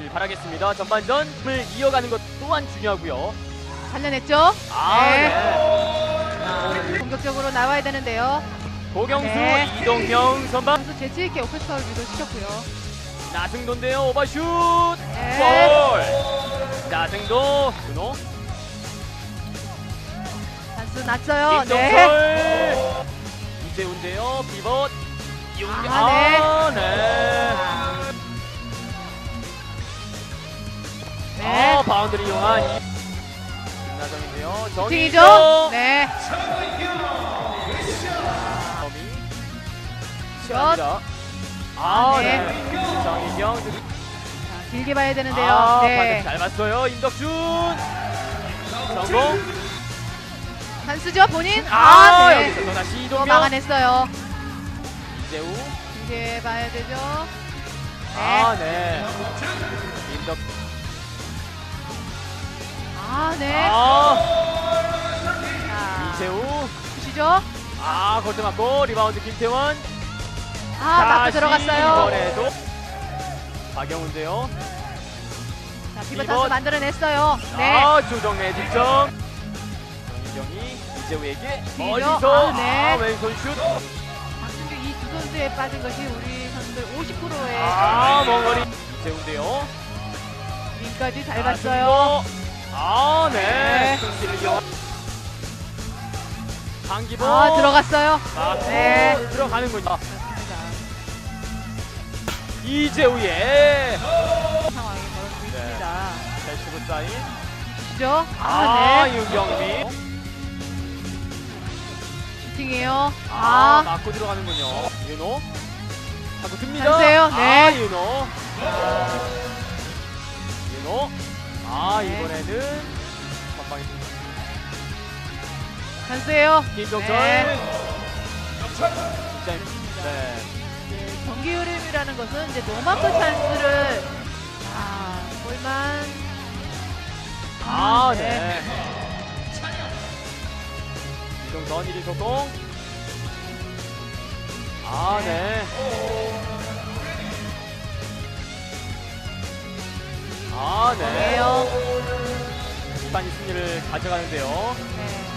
길 바라겠습니다. 전반전을 이어가는 것 또한 중요하고요. 살려냈죠? 아, 네. 네. 공격적으로 나와야 되는데요. 고경수, 네. 이동형 선방. 선수 재치 있게 오펜스파울 유도시켰고요. 나승도인데요. 오버슛. 네. 골. 나승도. 준호. 찬스 났어요. 네. 김동철. 이재훈인데요. 비벗. 이용기. 아, 아, 네. 바운드를 이용한. 슈팅이죠? 정희정. 네. 범이. 슛. 시작합니다. 아, 네. 네. 정희경. 자, 길게 봐야 되는데요. 아, 네. 잘 봤어요. 임덕준. 성공. 찬스죠, 본인? 아, 아, 네. 여기서 또 다시 또 이동경. 막아냈어요. 이재우. 길게 봐야 되죠. 아, 네. 임덕. 아, 네. 아, 자, 이재우. 보시죠. 아, 골대 맞고 리바운드 김태원. 아, 맞고 들어갔어요. 이번에도 박영훈인데요. 자, 비버 찬스 만들어냈어요. 네. 아, 조정래 득점. 정희경이 이재우에게 뒤죠? 멀리서 아, 네. 아, 왼손 슛. 박승규 이 두 선수에 빠진 것이 우리 선수들 50%의 아, 멍거리 이재우인데요. 윙까지 잘 아, 봤어요. 아, 네. 네. 강기보. 아, 들어갔어요. 아, 네. 들어가는군요. 자, 이재우의 상황이 벌어지고 있습니다. 패시브 사인. 보시죠. 아, 아, 네. 윤경민. 슈팅이에요. 아, 아, 맞고 들어가는군요. 윤호. 하고 듭니다. 찬스예요. 아, 네. 윤호. 윤 찬스예요. 김동철. 네. 네. 네, 경기 흐름이라는 것은 이제 노마크 찬스를 아, 볼만 아, 네. 네. 이동선 1위 소통. 아, 네. 아, 네. 이에 요. 일단 이 승리를 가져가는데요. 네.